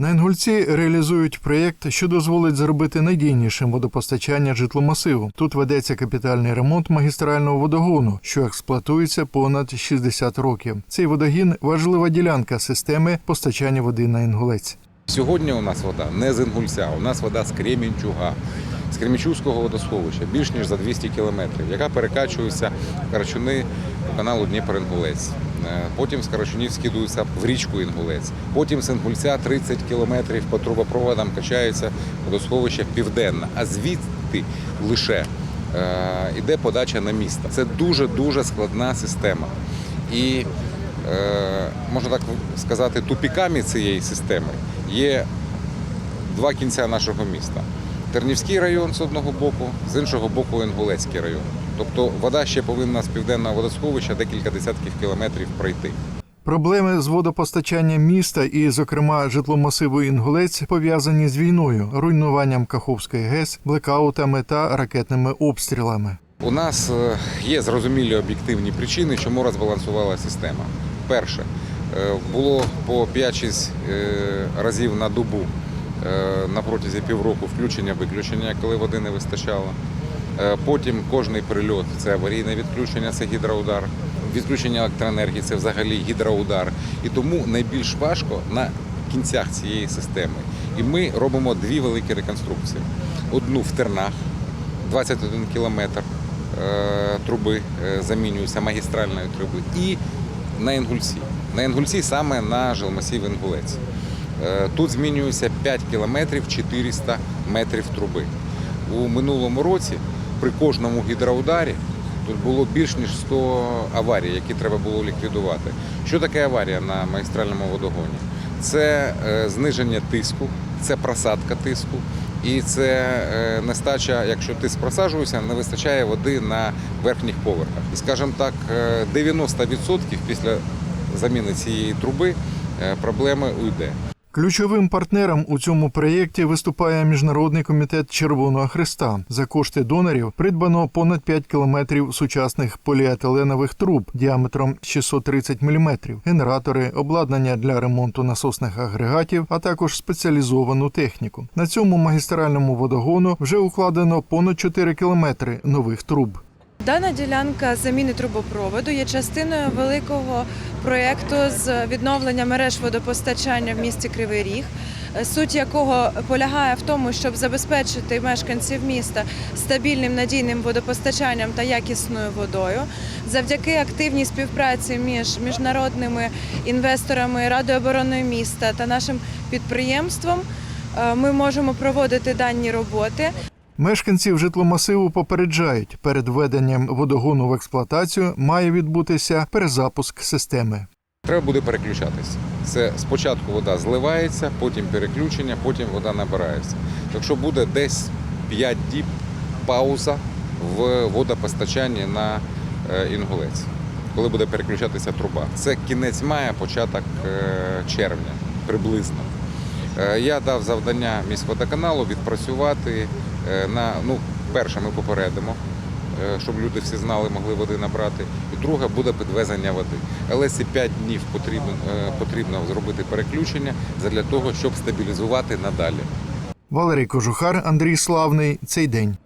На Інгульці реалізують проєкт, що дозволить зробити надійнішим водопостачання житломасиву. Тут ведеться капітальний ремонт магістрального водогону, що експлуатується понад 60 років. Цей водогін важлива ділянка системи постачання води на Інгулець. Сьогодні у нас вода не з Інгульця, у нас вода з Кремінчуга, з Кремінчугського водосховища, більш ніж за 200 кілометрів, яка перекачується в Карачуни каналу Дніпро-Інгулець. Е, Потім з Карачунів скидується в річку Інгулець. Потім з Інгульця 30 кілометрів по трубопроводам качається водосховище Південне. А звідти лише е, іде подача на місто. Це дуже-дуже складна система. І е, можна так сказати, тупіками цієї системи є два кінця нашого міста. Тернівський район з одного боку, з іншого боку Інгулецький район. Тобто вода ще повинна з південного водосховища декілька десятків кілометрів пройти. Проблеми з водопостачанням міста і, зокрема, житломасиву Інгулець пов'язані з війною, руйнуванням Каховської ГЕС, блекаутами та ракетними обстрілами. У нас е, є зрозумілі об'єктивні причини, чому розбалансувала система. Перше, е, було по 5-6 е, разів на добу на протязі півроку включення-виключення, коли води не вистачало. Е, Потім кожний прильот це аварійне відключення, це гідроудар. Відключення електроенергії це взагалі гідроудар. І тому найбільш важко на кінцях цієї системи. І ми робимо дві великі реконструкції: одну в Тернах, 21 кілометр е, труби е, замінюються магістральної труби, і на Інгульці. На Інгульці саме на жилмасів Інгулець. Е, Тут змінюється 5 кілометрів 400 метрів труби. У минулому році при кожному гідроударі тут було більш ніж 100 аварій, які треба було ліквідувати. Що таке аварія на магістральному водогоні? Це е, зниження тиску, це просадка тиску, і це е, нестача, якщо тиск просаджується, не вистачає води на верхніх поверхах. І, скажімо так, е, 90% після заміни цієї труби проблеми уйде. Ключовим партнером у цьому проєкті виступає Міжнародний комітет Червоного Христа. За кошти донорів придбано понад 5 кілометрів сучасних поліетиленових труб діаметром 630 мм, генератори, обладнання для ремонту насосних агрегатів, а також спеціалізовану техніку. На цьому магістральному водогону вже укладено понад 4 кілометри нових труб. Дана ділянка заміни трубопроводу є частиною великого проєкту з відновлення мереж водопостачання в місті Кривий Ріг, суть якого полягає в тому, щоб забезпечити мешканців міста стабільним надійним водопостачанням та якісною водою. Завдяки активній співпраці між міжнародними інвесторами Радою оборони міста та нашим підприємством е, ми можемо проводити дані роботи. Мешканців житломасиву попереджають, перед введенням водогону в експлуатацію має відбутися перезапуск системи. Треба буде переключатися. Це спочатку вода зливається, потім переключення, потім вода набирається. Якщо буде десь 5 діб пауза в водопостачанні на е, Інгулець, коли буде переключатися труба. Це кінець мая, початок е, червня приблизно. Е, Я дав завдання міськводоканалу відпрацювати на ну, перше, ми попередимо, е, щоб люди всі знали, могли води набрати. І друге буде підвезення води. Але ці 5 днів потрібно, е, потрібно зробити переключення для того, щоб стабілізувати надалі. Валерій Кожухар, Андрій Славний. Цей день.